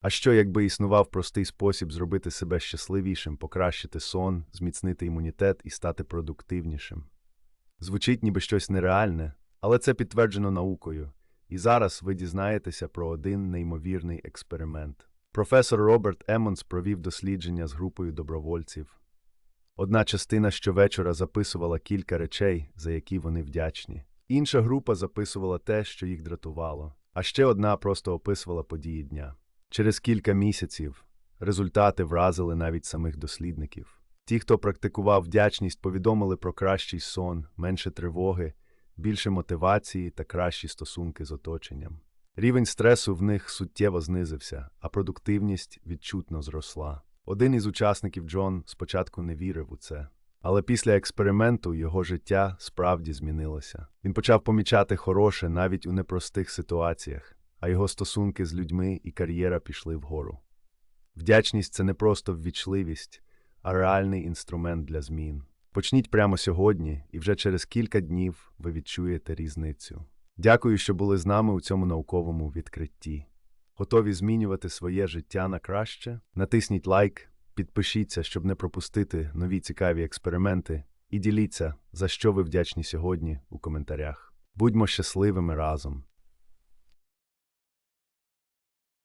А що, якби існував простий спосіб зробити себе щасливішим, покращити сон, зміцнити імунітет і стати продуктивнішим? Звучить ніби щось нереальне, але це підтверджено наукою. І зараз ви дізнаєтеся про один неймовірний експеримент. Професор Роберт Емонс провів дослідження з групою добровольців. Одна частина щовечора записувала кілька речей, за які вони вдячні. Інша група записувала те, що їх дратувало, а ще одна просто описувала події дня. Через кілька місяців результати вразили навіть самих дослідників. Ті, хто практикував вдячність, повідомили про кращий сон, менше тривоги, більше мотивації та кращі стосунки з оточенням. Рівень стресу в них суттєво знизився, а продуктивність відчутно зросла. Один із учасників Джон спочатку не вірив у це, але після експерименту його життя справді змінилося. Він почав помічати хороше навіть у непростих ситуаціях, а його стосунки з людьми і кар'єра пішли вгору. Вдячність це не просто ввічливість, а реальний інструмент для змін. Почніть прямо сьогодні, і вже через кілька днів ви відчуєте різницю. Дякую, що були з нами у цьому науковому відкритті. Готові змінювати своє життя на краще? Натисніть лайк, підпишіться, щоб не пропустити нові цікаві експерименти, і діліться, за що ви вдячні сьогодні у коментарях. Будьмо щасливими разом!